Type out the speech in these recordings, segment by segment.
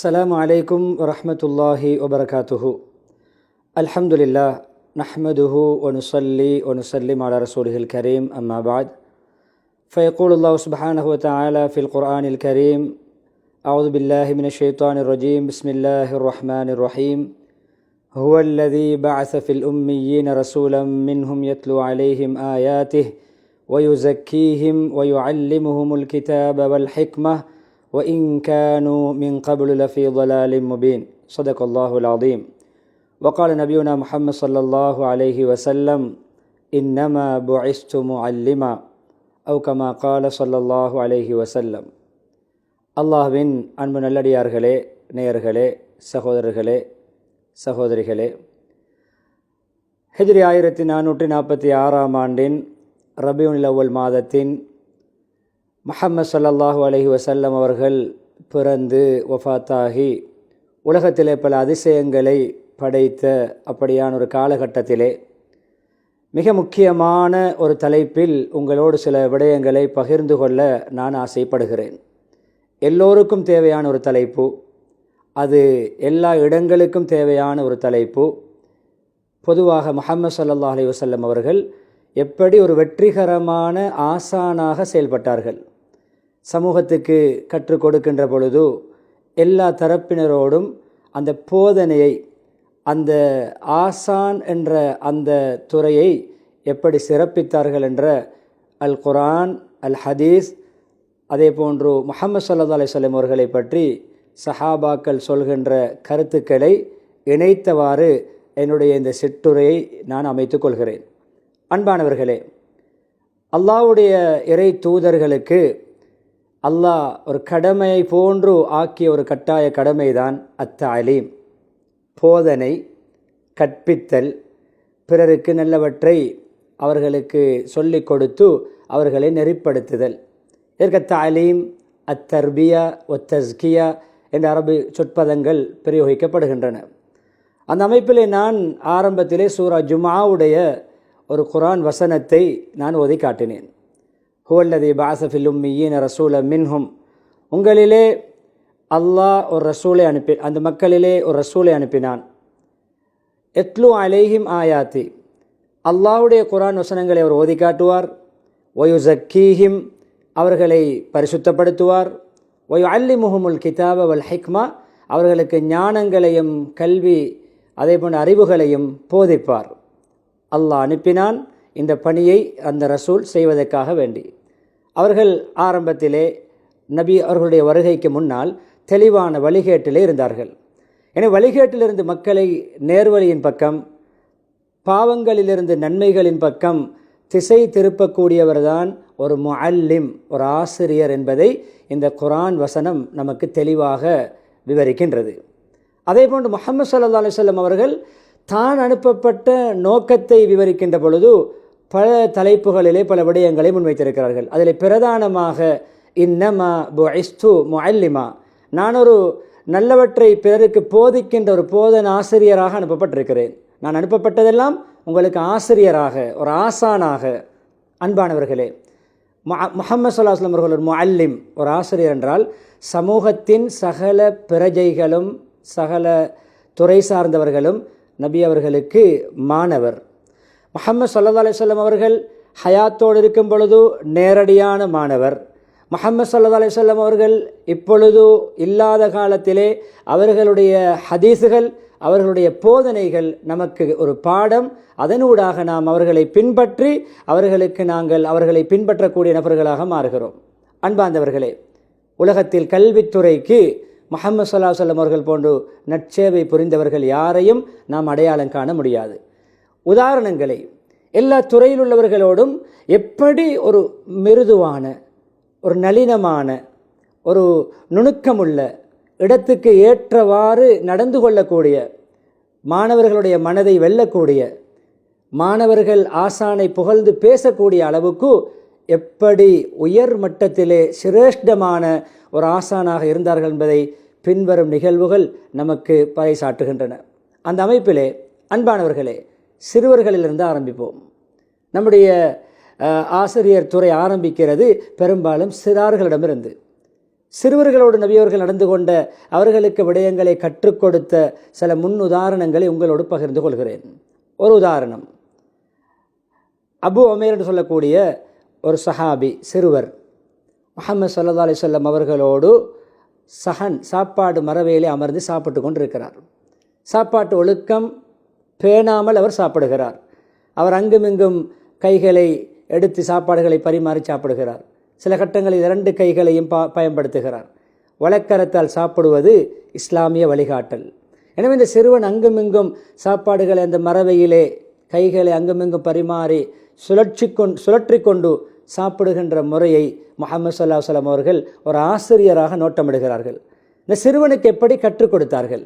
السلام عليكم ورحمة الله وبركاته. الحمد لله نحمده ونصلي ونسلم على رسوله الكريم أما بعد. فيقول الله سبحانه وتعالى في القرآن الكريم أعوذ بالله من الشيطان الرجيم بسم الله الرحمن الرحيم. هو الذي بعث في الأميين رسولا منهم يتلو عليهم آياته ويزكيهم ويعلمهم الكتاب والحكمة وإن كانوا من قبل لفي ضلال مبين صدق الله العظيم وقال نبينا محمد صلى الله عليه وسلم إنما بعثت معلما أو كما قال صلى الله عليه وسلم அல்லாஹ்வின் அன்பு நல்லடியார்களே நேயர்களே சகோதரர்களே சகோதரிகளே ஹிஜ்ரி ஆயிரத்தி நானூற்றி நாற்பத்தி ஆறாம் ஆண்டின் ரபியுல் அவ்வல் மாதத்தின் முஹம்மது சல்லாஹூ அலஹி வசல்லம் அவர்கள் பிறந்து ஒஃபாத்தாகி உலகத்திலே பல அதிசயங்களை படைத்த அப்படியான ஒரு காலகட்டத்திலே மிக முக்கியமான ஒரு தலைப்பில் உங்களோடு சில விடயங்களை பகிர்ந்து கொள்ள நான் ஆசைப்படுகிறேன். எல்லோருக்கும் தேவையான ஒரு தலைப்பு அது எல்லா இடங்களுக்கும் தேவையான ஒரு தலைப்பு. பொதுவாக முஹம்மது ஸல்லல்லாஹு அலி வசல்லம் அவர்கள் எப்படி ஒரு வெற்றிகரமான ஆசானாக செயல்பட்டார்கள் சமூகத்துக்கு கற்றுக் கொடுக்கின்ற பொழுது எல்லா தரப்பினரோடும் அந்த போதனையை அந்த ஆசான் என்ற அந்த துறையை எப்படி சிறப்பித்தார்கள் என்ற அல் குரான் அல் ஹதீஸ் அதே போன்று முகமது சல்லா அலிஸ்லம் அவர்களை பற்றி சஹாபாக்கள் சொல்கின்ற கருத்துக்களை இணைத்தவாறு என்னுடைய இந்த சிற்றுரையை நான் அமைத்துக் கொள்கிறேன். அன்பானவர்களே அல்லாவுடைய இறை தூதர்களுக்கு அல்லாஹ் ஒரு கடமையை போன்று ஆக்கிய ஒரு கட்டாய கடமைதான் அத்தாலீம். போதனை கற்பித்தல் பிறருக்கு நல்லவற்றை அவர்களுக்கு சொல்லிக் கொடுத்து அவர்களை நெறிப்படுத்துதல். இதற்கு தாலீம் அத்தர்பியா ஒத்தஸ்கியா என்ற அரபு சொற்பதங்கள் பிரயோகிக்கப்படுகின்றன. அந்த அமைப்பிலே நான் ஆரம்பத்திலே சூரா ஜுமாவுடைய ஒரு குரான் வசனத்தை நான் ஓதி காட்டினேன். ஹுவல்லதி பாசஃபில் உம்மியின் ரசூல மின்ஹும். உங்களிலே அல்லாஹ் ஒரு ரசூலை அனுப்பி அந்த மக்களிலே ஒரு ரசூலை அனுப்பினான். எத்லு அலேஹிம் ஆயாத்தி. அல்லாஹுடைய குரான் வசனங்களை அவர் ஓதி காட்டுவார். ஒயு ஜக்கீஹிம் அவர்களை பரிசுத்தப்படுத்துவார். ஒயு அல்லி முகமுல் கிதாப் அவல் ஹிக்மா அவர்களுக்கு ஞானங்களையும் கல்வி அதே போன்ற அறிவுகளையும் போதிப்பார். அல்லாஹ் அனுப்பினான். இந்த பணியை அந்த ரசூல் செய்வதற்காக வேண்டி. அவர்கள் ஆரம்பத்திலே நபி அவர்களுடைய வருகைக்கு முன்னால் தெளிவான வழிகேட்டிலே இருந்தார்கள். எனவே வழிகேட்டிலிருந்து மக்களை நேர்வழியின் பக்கம் பாவங்களிலிருந்து நன்மைகளின் பக்கம் திசை திருப்பக்கூடியவர்தான் ஒரு முஅல்லிம் ஒரு ஆசிரியர் என்பதை இந்த குரான் வசனம் நமக்கு தெளிவாக விவரிக்கின்றது. அதே போன்று முகமது சல்லா அலுவலம் அவர்கள் தான் அனுப்பப்பட்ட நோக்கத்தை விவரிக்கின்ற பொழுது பல தலைப்புகளிலே பல விடயங்களை முன்வைத்திருக்கிறார்கள். அதில் பிரதானமாக இன்னமா புஇஸ்து முஅல்லிமா. நான் ஒரு நல்லவற்றை பிறருக்கு போதிக்கின்ற ஒரு போதன் ஆசிரியராக அனுப்பப்பட்டிருக்கிறேன். நான் அனுப்பப்பட்டதெல்லாம் உங்களுக்கு ஆசிரியராக ஒரு ஆசானாக அன்பானவர்களே. முகமது சொல்லாஸ்லம் அவர்கள் ஒரு முஅல்லிம் ஒரு ஆசிரியர் என்றால் சமூகத்தின் சகல பிரஜைகளும் சகல துறை சார்ந்தவர்களும் நபி அவர்களுக்கு மாணவர். முகமது சல்லா அலிஸ்லம் அவர்கள் ஹயாத்தோடு இருக்கும் பொழுது நேரடியான மாணவர். முகமது சல்லா அலிசல்லம் அவர்கள் இப்பொழுது இல்லாத காலத்திலே அவர்களுடைய ஹதீஸுகள் அவர்களுடைய போதனைகள் நமக்கு ஒரு பாடம். அதனூடாக நாம் அவர்களை பின்பற்றி அவர்களுக்கு நாங்கள் அவர்களை பின்பற்றக்கூடிய நபர்களாக மாறுகிறோம். அன்பாந்தவர்களே உலகத்தில் கல்வித்துறைக்கு முகமது சல்லா சொல்லம் அவர்கள் போன்று நற்சேவை புரிந்தவர்கள் யாரையும் நாம் அடையாளம் காண முடியாது. உதாரணங்களை எல்லா துறையில் உள்ளவர்களோடும் எப்படி ஒரு மிருதுவான ஒரு நளினமான ஒரு நுணுக்கமுள்ள இடத்துக்கு ஏற்றவாறு நடந்து கொள்ளக்கூடிய மாணவர்களுடைய மனதை வெல்லக்கூடிய மாணவர்கள் ஆசானை புகழ்ந்து பேசக்கூடிய அளவுக்கு எப்படி உயர் மட்டத்திலே சிரேஷ்டமான ஒரு ஆசானாக இருந்தார்கள் என்பதை பின்வரும் நிகழ்வுகள் நமக்கு பறைசாட்டுகின்றன அந்த அமைப்பிலே அன்பானவர்களே சிறுவர்களிலிருந்து ஆரம்பிப்போம். நம்முடைய ஆசிரியர் துறை ஆரம்பிக்கிறது பெரும்பாலும் சிறார்களிடமிருந்து. சிறுவர்களோடு நபியவர்கள் நடந்து கொண்ட அவர்களுக்கு விடயங்களை கற்றுக் கொடுத்த சில முன் உதாரணங்களை உங்களோடு பகிர்ந்து கொள்கிறேன். ஒரு உதாரணம். அபு ஒமேர் என்று சொல்லக்கூடிய ஒரு சஹாபி சிறுவர். முகமது சல்லா அலிசல்லம் அவர்களோடு சஹன் சாப்பாடு மரவேலை அமர்ந்து சாப்பிட்டு கொண்டிருக்கிறார். சாப்பாட்டு ஒழுக்கம் பேணாமல் அவர் சாப்பிடுகிறார். அவர் அங்குமிங்கும் கைகளை எடுத்து சாப்பாடுகளை பரிமாறி சாப்பிடுகிறார். சில கட்டங்களில் இரண்டு கைகளையும் பா பயன்படுத்துகிறார். வழக்கரத்தால் சாப்பிடுவது இஸ்லாமிய வழிகாட்டல். எனவே இந்த சிறுவன் அங்குமிங்கும் சாப்பாடுகளை அந்த மரவையிலே கைகளை அங்குமிங்கும் பரிமாறி சுழற்சி கொண் சுழற்றி கொண்டு சாப்பிடுகின்ற முறையை முகமது சல்லா சொல்லம் அவர்கள் ஒரு ஆசிரியராக நோட்டமிடுகிறார்கள். இந்த சிறுவனுக்கு எப்படி கற்றுக் கொடுத்தார்கள்?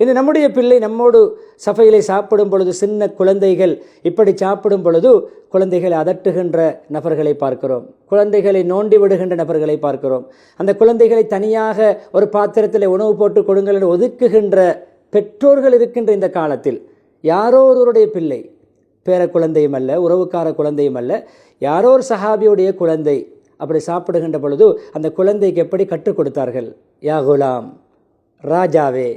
இன்று நம்முடைய பிள்ளை நம்மோடு சபையிலே சாப்பிடும் பொழுது சின்ன குழந்தைகள் இப்படி சாப்பிடும் பொழுது குழந்தைகளை அதட்டுகின்ற நபர்களை பார்க்கிறோம். குழந்தைகளை நோண்டி விடுகின்ற நபர்களை பார்க்கிறோம். அந்த குழந்தைகளை தனியாக ஒரு பாத்திரத்தில் உணவு போட்டு கொடுங்கள் என்று ஒதுக்குகின்ற பெற்றோர்கள் இருக்கின்ற இந்த காலத்தில் யாரோ ஒருவருடைய பிள்ளை பேர குழந்தையும் அல்ல உறவுக்கார குழந்தையும் அல்ல யாரோ ஒரு சஹாபியுடைய குழந்தை அப்படி சாப்பிடுகின்ற பொழுது அந்த குழந்தைக்கு எப்படி கற்றுக் கொடுத்தார்கள்? யா குலாம் ராஜாவே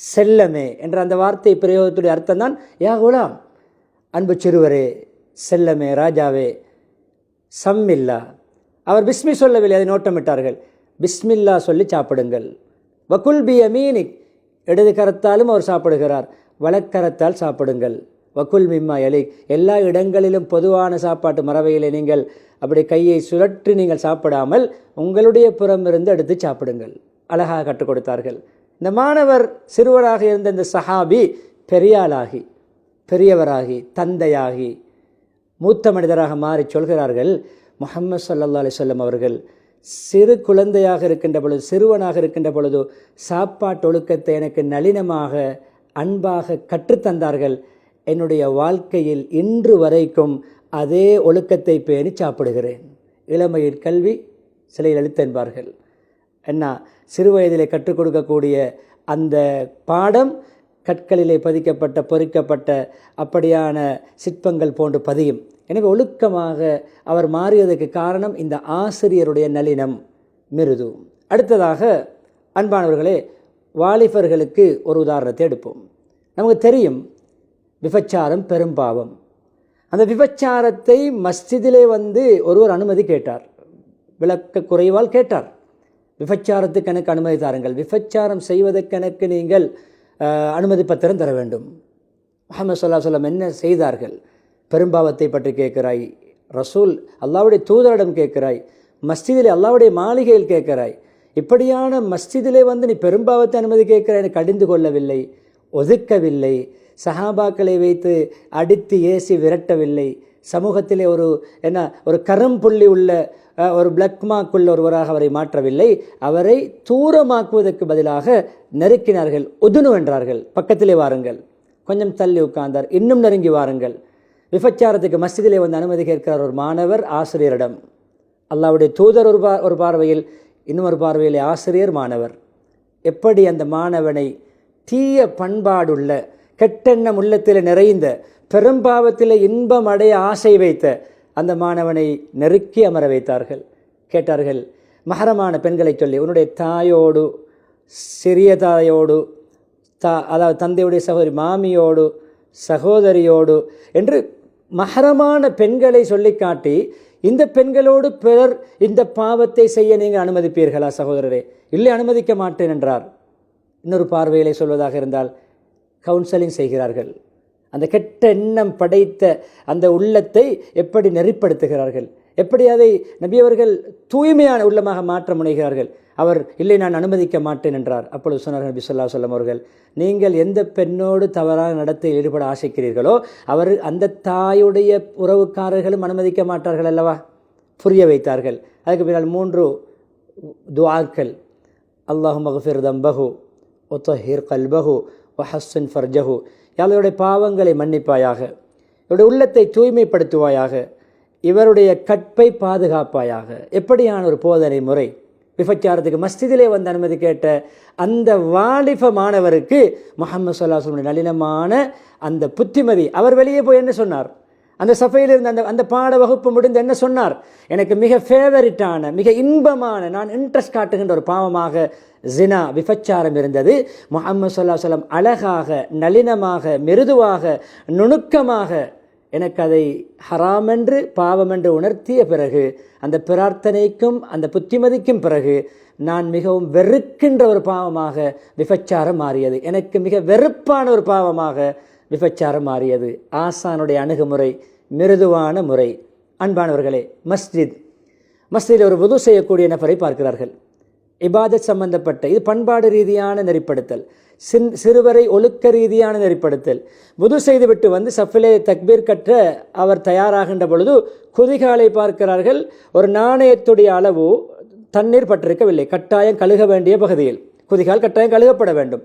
செல்லமே என்ற அந்த வார்த்தை பிரயோகத்துடைய அர்த்தம் தான் யா குலாம் அன்பு சிறுவரே செல்லமே ராஜாவே சம்மில்லா. அவர் பிஸ்மி சொல்லவில்லை அதை நோட்டமிட்டார்கள். பிஸ்மில்லா சொல்லி சாப்பிடுங்கள். வக்குல் பி அமீனிக் இடது கரத்தாலும் அவர் சாப்பிடுகிறார். வலக்கரத்தால் சாப்பிடுங்கள். வக்குல் மிம்மா எலி எல்லா இடங்களிலும் பொதுவான சாப்பாட்டு மறவைகளை நீங்கள் அப்படி கையை சுழற்றி நீங்கள் சாப்பிடாமல் உங்களுடைய புறம் இருந்து எடுத்து சாப்பிடுங்கள். அழகாக கற்றுக் கொடுத்தார்கள். இந்த மாணவர் சிறுவராக இருந்த இந்த சஹாபி பெரியாளாகி பெரியவராகி தந்தையாகி மூத்த மனிதராக மாறி சொல்கிறார்கள். முகமது சல்லா அலிசல்லம் அவர்கள் சிறு குழந்தையாக இருக்கின்ற பொழுது சிறுவனாக இருக்கின்ற பொழுது சாப்பாட்டு ஒழுக்கத்தை எனக்கு நளினமாக அன்பாக கற்றுத்தந்தார்கள் என்னுடைய வாழ்க்கையில் இன்று வரைக்கும் அதே ஒழுக்கத்தை பேணி சாப்பிடுகிறேன். இளமையில் கல்வி சிலையில் அளித்து என்பார்கள் என்ன? சிறு வயதிலே கற்றுக் கொடுக்கக்கூடிய அந்த பாடம் கற்களிலே பதிக்கப்பட்ட பொறிக்கப்பட்ட அப்படியான சிற்பங்கள் போன்று பதியும். எனவே ஒழுக்கமாக அவர் மாறியதற்கு காரணம் இந்த ஆசிரியருடைய நளினம் மிருது. அடுத்ததாக அன்பானவர்களே வாலிபர்களுக்கு ஒரு உதாரணத்தை எடுப்போம். நமக்கு தெரியும் விபச்சாரம் பெரும்பாவம் அந்த விபச்சாரத்தை மஸ்ஜிதிலே வந்து ஒருவர் அனுமதி கேட்டார். விளக்க குறைவால் கேட்டார். விபச்சாரத்துக்கு எனக்கு அனுமதி தாருங்கள். விபச்சாரம் செய்வதற்கெனக்கு நீங்கள் அனுமதி பத்திரம் தர வேண்டும். முகமது சொல்லா சொல்லம் என்ன செய்தார்கள்? பெரும்பாவத்தை பற்றி கேட்கிறாய். ரசூல் அல்லாவுடைய தூதரிடம் கேட்கிறாய். மஸ்ஜிதிலே அல்லாவுடைய மாளிகையில் கேட்கிறாய். இப்படியான மஸ்ஜிதிலே வந்து நீ பெரும்பாவத்தை அனுமதி கேட்கிறாய் எனக்கு கடிந்து கொள்ளவில்லை ஒதுக்கவில்லை சஹாபாக்களை வைத்து அடித்து ஏசி விரட்டவில்லை சமூகத்திலே ஒரு என்ன ஒரு கரம்புள்ளி உள்ள ஒரு ப்ளக்மார்க்குள்ள ஒருவராக அவரை மாற்றவில்லை. அவரை தூரமாக்குவதற்கு பதிலாக நெருக்கினார்கள். ஒதுனு என்றார்கள் பக்கத்திலே வாருங்கள். கொஞ்சம் தள்ளி உட்கார்ந்தார். இன்னும் நெருங்கி வாருங்கள். விபச்சாரத்துக்கு மஸ்ஜிதிலே வந்து அனுமதி கேட்கிறார் ஒரு மாணவர் ஆசிரியரிடம். அல்லாவுடைய தூதர் ஒரு பா ஒரு பார்வையில் இன்னும் ஒரு பார்வையில் ஆசிரியர் மாணவர். எப்படி அந்த மாணவனை தீய பண்பாடுள்ள கெட்டெண்ணம் உள்ளத்தில் நிறைந்த பெரும்பாவத்தில் இன்பம் அடைய ஆசை வைத்த அந்த மாணவனை நெருக்கி அமர வைத்தார்கள். கேட்டார்கள் மகரமான பெண்களை சொல்லி உன்னுடைய தாயோடு சிறிய தாயோடு தா அதாவது தந்தையுடைய சகோதரி மாமியோடு சகோதரியோடு என்று மகரமான பெண்களை சொல்லி காட்டி இந்த பெண்களோடு பிறர் இந்த பாவத்தை செய்ய நீங்கள் அனுமதிப்பீர்களா சகோதரரே? இல்லை அனுமதிக்க மாட்டேன் என்றார். இன்னொரு பார்வையிலே சொல்வதாக இருந்தால் கவுன்சலிங் செய்கிறார்கள். அந்த கெட்ட எண்ணம் படைத்த அந்த உள்ளத்தை எப்படி நெறிப்படுத்துகிறார்கள்? எப்படி அதை நபியவர்கள் தூய்மையான உள்ளமாக மாற்ற முனைகிறார்கள்? அவர் இல்லை நான் அனுமதிக்க மாட்டேன் என்றார். அப்பொழுது சொன்னார் நபி சொல்லா சொல்லம் அவர்கள் நீங்கள் எந்த பெண்ணோடு தவறான நடத்தை ஈடுபட ஆசைக்கிறீர்களோ அவர் அந்த தாயுடைய உறவுக்காரர்களும் அனுமதிக்க மாட்டார்கள் அல்லவா? புரிய வைத்தார்கள். அதுக்கு பின்னால் மூன்று துவாக்கள். அல்லாஹு மகஃபிர் தம்பஹு ஒத்தஹீர் கல்பஹு வஹஸ்ஸின் ஃபர்ஜஹு யாருடைய பாவங்களை மன்னிப்பாயாக இவருடைய உள்ளத்தை தூய்மைப்படுத்துவாயாக இவருடைய கற்பை பாதுகாப்பாயாக. எப்படியான ஒரு போதனை முறை? விபச்சாரத்துக்கு மஸ்ஜிதிலே வந்து அனுமதி கேட்ட அந்த வாலிப மாணவருக்கு முகமது சொல்லாசுடைய நளினமான அந்த புத்திமதி. அவர் வெளியே போய் என்ன சொன்னார்? அந்த சபையில் இருந்த அந்த அந்த பாட வகுப்பு முடிந்து என்ன சொன்னார்? எனக்கு மிக ஃபேவரட்டான மிக இன்பமான நான் இன்ட்ரெஸ்ட் காட்டுகின்ற ஒரு பாவமாக ஜினா விபச்சாரம் இருந்தது. முகமது சொல்லா சொல்லம் அழகாக நளினமாக மிருதுவாக நுணுக்கமாக எனக்கு அதை ஹராமென்று பாவமென்று உணர்த்திய பிறகு அந்த பிரார்த்தனைக்கும் அந்த புத்திமதிக்கும் பிறகு நான் மிகவும் வெறுக்கின்ற ஒரு பாவமாக விபச்சாரம் மாறியது. எனக்கு மிக வெறுப்பான ஒரு பாவமாக விபச்சாரம் மாறியது. ஆசானுடைய அணுகுமுறை மிருதுவான முறை. அன்பானவர்களே மஸ்ஜித். மஸ்ஜிதில் ஒரு உது செய்யக்கூடிய நபரை பார்க்கிறார்கள். இபாதத் சம்பந்தப்பட்ட இது பண்பாடு ரீதியான நெறிப்படுத்தல். சின் சிறுவரை ஒழுக்க ரீதியான நெறிப்படுத்தல். புது செய்துவிட்டு வந்து சஃபிலே தக்பீர் கற்ற அவர் தயாராகின்ற பொழுது குதிகாலை பார்க்கிறார்கள். ஒரு நாணயத்துடைய அளவு தண்ணீர் பட்டிருக்கவில்லை கட்டாயம் கழுக வேண்டிய பகுதியில். குதிகால் கட்டாயம் கழுகப்பட வேண்டும்.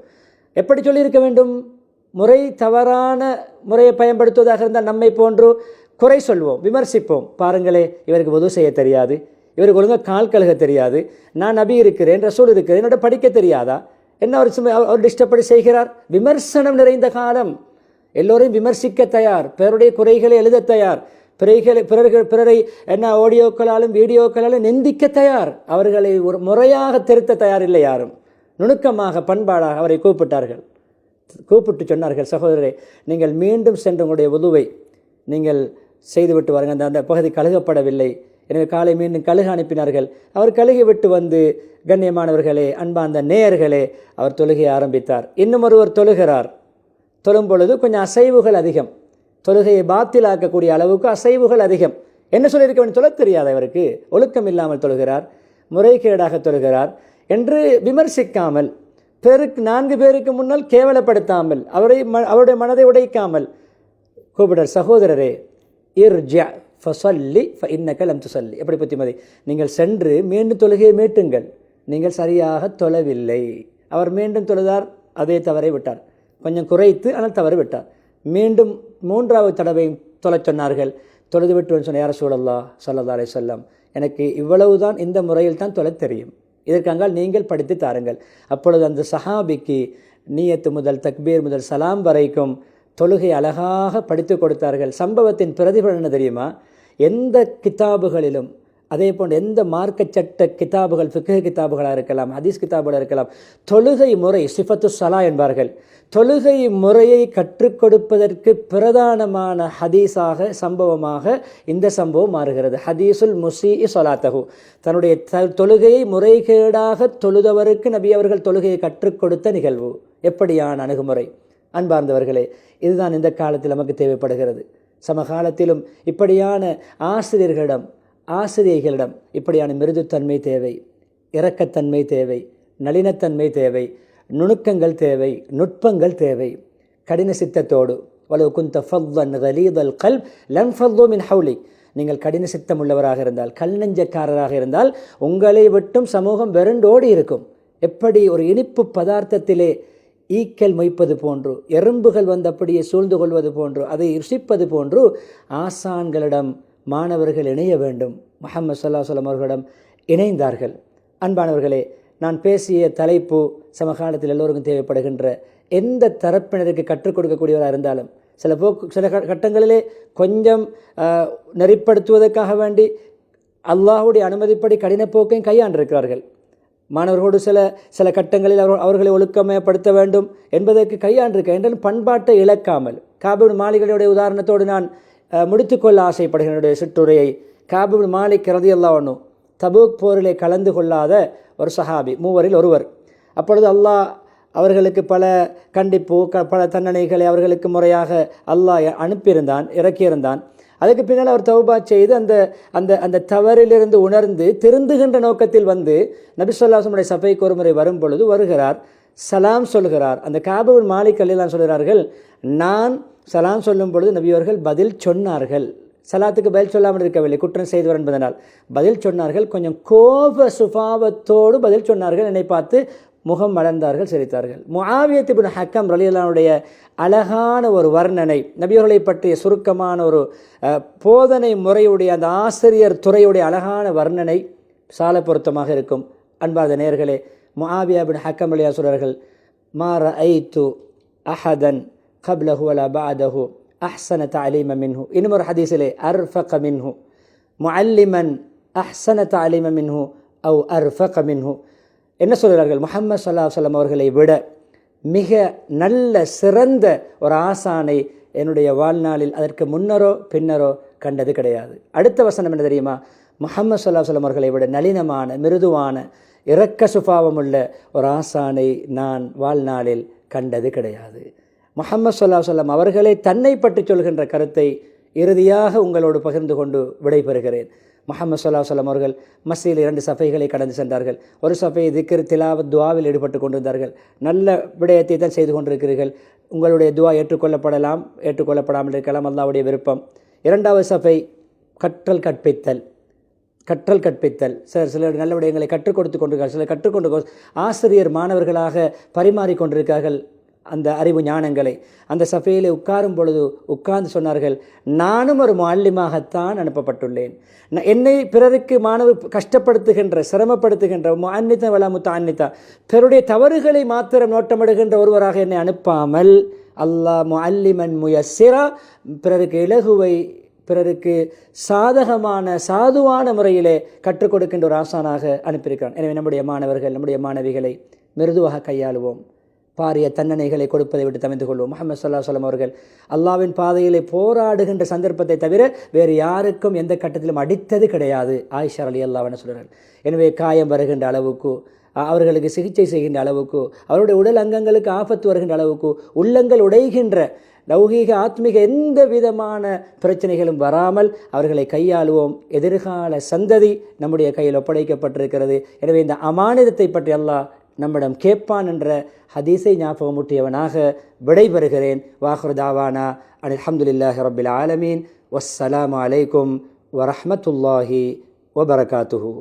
எப்படி சொல்லியிருக்க வேண்டும்? முறை தவறான முறையை பயன்படுத்துவதாக இருந்தால் நம்மை போன்று குறை சொல்வோம் விமர்சிப்போம். பாருங்களே இவருக்கு உதவு செய்ய தெரியாது. இவருக்கு ஒழுங்காக கால் கழுக தெரியாது. நான் நபி இருக்கிறேன் ரசூல் இருக்கிறேன் என்னோட படிக்க தெரியாதா? என்ன அவர் சும்மா அவர் டிஸ்டர்படி செய்கிறார்? விமர்சனம் நிறைந்த காலம். எல்லோரையும் விமர்சிக்க தயார். பிறருடைய குறைகளை எழுத தயார். பிறைகளை பிறர்கள் பிறரை என்ன ஆடியோக்களாலும் வீடியோக்களாலும் நிந்திக்க தயார். அவர்களை ஒரு முறையாக திருத்த தயார் இல்லை யாரும். நுணுக்கமாக பண்பாடாக அவரை கூப்பிட்டார்கள். கூப்பிட்டு சொன்னார்கள் சகோதரரே நீங்கள் மீண்டும் சென்று உங்களுடைய உதுவை நீங்கள் செய்துவிட்டு வாருங்கள். அந்த அந்த பகுதி கழுகப்படவில்லை. எனவே காலை மீண்டும் கழுகு அனுப்பினார்கள். அவர் கழுகி விட்டு வந்து கண்ணியமானவர்களே அன்பாந்த நேயர்களே அவர் தொழுகை ஆரம்பித்தார். இன்னும் ஒருவர் தொழுகிறார். தொழும் பொழுது கொஞ்சம் அசைவுகள் அதிகம். தொழுகையை பாத்திலாக்கக்கூடிய அளவுக்கு அசைவுகள் அதிகம். என்ன சொல்லியிருக்க வேண்டும்? தொழ தெரியாது அவருக்கு. ஒழுக்கம் இல்லாமல் தொழுகிறார். முறைகேடாக தொழுகிறார் என்று விமர்சிக்காமல் பேருக்கு நான்கு பேருக்கு முன்னால் கேவலப்படுத்தாமல் அவரை அவருடைய மனதை உடைக்காமல் கூப்பிடர் சகோதரரே இர்ஜா ஃபசல்லி ஃப இன்னக்க லம் துசல்லி எப்படி புத்திமதி? நீங்கள் சென்று மீண்டும் தொழுகையை மீட்டுங்கள். நீங்கள் சரியாக தொழவில்லை. அவர் மீண்டும் தொழுதார் அதே தவறை விட்டார். கொஞ்சம் குறைத்து ஆனால் தவறு விட்டார். மீண்டும் மூன்றாவது தடவையும் தொலைச் சொன்னார்கள். தொழுது விட்டு சொன்ன யார சூழல்லா சல்லா அலை சொல்லம் எனக்கு இவ்வளவுதான் இந்த முறையில் தான் தொலை தெரியும். இதற்காங்கால் நீங்கள் படித்து தாருங்கள். அப்பொழுது அந்த சஹாபிக்கு நீயத்து முதல் தக்பீர் முதல் சலாம் வரைக்கும் தொழுகை அழகாக படித்து கொடுத்தார்கள். சம்பவத்தின் பிரதிபலன் தெரியுமா? எந்த கிதாபுகளிலும் அதே போன்று எந்த மார்க்க சட்ட கிதாபுகள் ஃபிக்கு கிதாபுகளாக இருக்கலாம் ஹதீஸ் கிதாபுகளாக இருக்கலாம் தொழுகை முறை சிஃபத்து சலா என்பார்கள். தொழுகை முறையை கற்றுக் கொடுப்பதற்கு பிரதானமான ஹதீஸாக சம்பவமாக இந்த சம்பவம் மாறுகிறது. ஹதீசுல் முசி சொலாத்தகு தன்னுடைய த தொழுகையை முறைகேடாக தொழுதவருக்கு நபி அவர்கள் தொழுகையை கற்றுக் கொடுத்த நிகழ்வு. எப்படியான அணுகுமுறை? அன்பார்ந்தவர்களே இதுதான் இந்த காலத்தில் நமக்கு தேவைப்படுகிறது. சமகாலத்திலும் இப்படியான ஆசிரியர்களிடம் ஆசிரியர்களிடம் இப்படியான மிருதுத்தன்மை தேவை இரக்கத்தன்மை தேவை நளினத்தன்மை தேவை நுணுக்கங்கள் தேவை நுட்பங்கள் தேவை. கடின சித்தத்தோடு வலு குந்த ஃபவ்வன் கலீதல் கல் லன் ஃபல்லோ மின் ஹவுலி. நீங்கள் கடின சித்தம் உள்ளவராக இருந்தால் கல் நெஞ்சக்காரராக இருந்தால் உங்களை விட்டும் சமூகம் வெறுண்டோடி இருக்கும். எப்படி ஒரு இனிப்பு பதார்த்தத்திலே ஈக்கல் மொய்ப்பது போன்று எறும்புகள் வந்து அப்படியே சூழ்ந்து கொள்வது போன்று அதை ருசிப்பது போன்று ஆசான்களிடம் மாணவர்கள் இணைய வேண்டும். முகமது சல்லா சொல்லம் அவர்களிடம் இணைந்தார்கள். அன்பானவர்களே நான் பேசிய தலைப்பு சமகாலத்தில் எல்லோருக்கும் தேவைப்படுகின்ற எந்த தரப்பினருக்கு கற்றுக் கொடுக்கக்கூடியவராக இருந்தாலும் சில போக்கு சில கட்டங்களிலே கொஞ்சம் நெறிப்படுத்துவதற்காக வேண்டி அல்லாஹுடைய அனுமதிப்படி கடினப்போக்கையும் கையாண்டிருக்கிறார்கள். மாணவர்களோடு சில சில கட்டங்களில் அவர் அவர்களை ஒழுக்கமயப்படுத்த வேண்டும் என்பதற்கு கையாண்டிருக்க என்றாலும் பண்பாட்டை இழக்காமல் காபிபின் மாளிகளுடைய உதாரணத்தோடு நான் முடித்துக்கொள்ள ஆசைப்படுகிறேன். என்னுடைய சிற்றுரையை காபிபின் மாலிக் ரதி அல்லா ஒன்றும் தபூக் போரிலே கலந்து கொள்ளாத ஒரு சஹாபி மூவரில் ஒருவர். அப்பொழுது அல்லாஹ் அவர்களுக்கு பல கண்டிப்பு க பல தண்டனைகளை அவர்களுக்கு முறையாக அல்லாஹ் அனுப்பியிருந்தான் இறக்கியிருந்தான். அதுக்கு பின்னால் அவர் தௌபா செய்து அந்த அந்த அந்த தவறிலிருந்து உணர்ந்து திருந்துகின்ற நோக்கத்தில் வந்து நபிசல்லாசமுடைய சபைக்கு ஒரு முறை வரும் பொழுது வருகிறார். சலாம் சொல்கிறார். அந்த காபூர் மாலிக் சொல்கிறார்கள் நான் சலாம் சொல்லும் பொழுது நபியவர்கள் பதில் சொன்னார்கள். சலாத்துக்கு பதில் சொல்லாமல் இருக்கவில்லை குற்றம் செய்தவர் என்பதனால். பதில் சொன்னார்கள் கொஞ்சம் கோப சுபாவத்தோடு பதில் சொன்னார்கள். என்னை பார்த்து முகம் மலர்ந்தார்கள் சிரித்தார்கள் முஆவியத்து ஹக்கம் ரலியல்லானுடைய அழகான ஒரு வர்ணனை நபியர்களை பற்றிய சுருக்கமான ஒரு போதனை முறையுடைய அந்த ஆசிரியர் துறையுடைய அழகான வர்ணனை சால பொருத்தமாக இருக்கும். அன்பாத நேர்களே முஆவியா பின் ஹக்கம் அலியா சொல்கிறார்கள் மாற ஐ து அஹதன் கப்லஹு அலா பாதஹு அஹ்சன தலீம மின்ஹு. இன்னும் ஒரு ஹதீஸிலே அர்ஃபக மின்ஹு முஅல்லிமன் அஹ்சன தலீம மின்ஹு அவ் அர்ஃபக மின்ஹு. என்ன சொல்கிறார்கள்? முகமது சல்லா சொல்லம் அவர்களை விட மிக நல்ல சிறந்த ஒரு ஆசானை என்னுடைய வாழ்நாளில் அதற்கு முன்னரோ பின்னரோ கண்டது கிடையாது. அடுத்த வசனம் என்ன தெரியுமா? முகமது சல்லா சொல்லம் அவர்களை விட நளினமான மிருதுவான இரக்க சுபாவமுள்ள ஒரு ஆசானை நான் வாழ்நாளில் கண்டது கிடையாது. முகமது சொல்லா சொல்லம் அவர்களே தன்னை பற்றி சொல்கின்ற கருத்தை இறுதியாக உங்களோடு பகிர்ந்து கொண்டு விடைபெறுகிறேன். முகமது சொல்லா சொல்லம் அவர்கள் மசியில் இரண்டு சபைகளை கடந்து சென்றார்கள். ஒரு சபை திக்கர் திலாவத் துவாவில் ஈடுபட்டு கொண்டிருந்தார்கள். நல்ல விடயத்தை தான் செய்து கொண்டிருக்கிறீர்கள். உங்களுடைய துவா ஏற்றுக்கொள்ளப்படலாம் ஏற்றுக்கொள்ளப்படாமல் இருக்கலாம் அல்லாவுடைய விருப்பம். இரண்டாவது சபை கற்றல் கற்பித்தல். கற்றல் கற்பித்தல். சார் சிலர் நல்ல விடயங்களை கற்றுக் கொடுத்து கொண்டிருக்கார்கள் சிலர் கற்றுக்கொண்டு ஆசிரியர் மாணவர்களாக பரிமாறிக்கொண்டிருக்கார்கள் அந்த அறிவு ஞானங்களை. அந்த சபையிலே உட்காரும் பொழுது உட்கார்ந்து சொன்னார்கள் நானும் ஒரு மாலிமாகத்தான் அனுப்பப்பட்டுள்ளேன். என்னை பிறருக்கு மாணவர் கஷ்டப்படுத்துகின்ற சிரமப்படுத்துகின்ற அன்னித்த வலாமுத்த அன்னித்தா பிறருடைய தவறுகளை மாத்திரம் நோட்டமிடுகின்ற ஒருவராக என்னை அனுப்பாமல் அல்லாஹ் முஅல்லிமன் முயசிரா பிறருக்கு இலகுவை பிறருக்கு சாதகமான சாதுவான முறையிலே கற்றுக் கொடுக்கின்ற ஒரு ஆசானாக அனுப்பியிருக்கிறான். எனவே நம்முடைய மாணவர்கள் நம்முடைய மாணவிகளை மிருதுவாக கையாளுவோம். பாரிய தண்டனைகளை கொடுப்பதை விட்டு தவிர்த்து கொள்வோம். முகமது சொல்லா சொல்லம் அவர்கள் அல்லாவின் பாதையிலே போராடுகின்ற சந்தர்ப்பத்தை தவிர வேறு யாருக்கும் எந்த கட்டத்திலும் அடித்தது கிடையாது ஆயிஷா அலி அல்லாவென சொல்கிறார்கள். எனவே காயம் வருகின்ற அளவுக்கு அவர்களுக்கு சிகிச்சை செய்கின்ற அளவுக்கு அவருடைய உடல் அங்கங்களுக்கு ஆபத்து வருகின்ற அளவுக்கு உள்ளங்கள் உடைகின்ற லௌகீக ஆத்மீக எந்த விதமான பிரச்சனைகளும் வராமல் அவர்களை கையாளுவோம். எதிர்கால சந்ததி நம்முடைய கையில் ஒப்படைக்கப்பட்டிருக்கிறது. எனவே இந்த அமானிதத்தை பற்றி அல்லாஹ் நம்மிடம் கேட்பான் என்ற ஹதீஸை ஞாபகமூட்டியவனாக விடைபெறுகிறேன். வாஹ்ருதாவானா அனில் அல்ஹம்துலில்லாஹி ரபில் ஆலமீன். வஸ்ஸலாம் அலைக்கும் வரமத்துல்லாஹி வபரகாத்துஹு.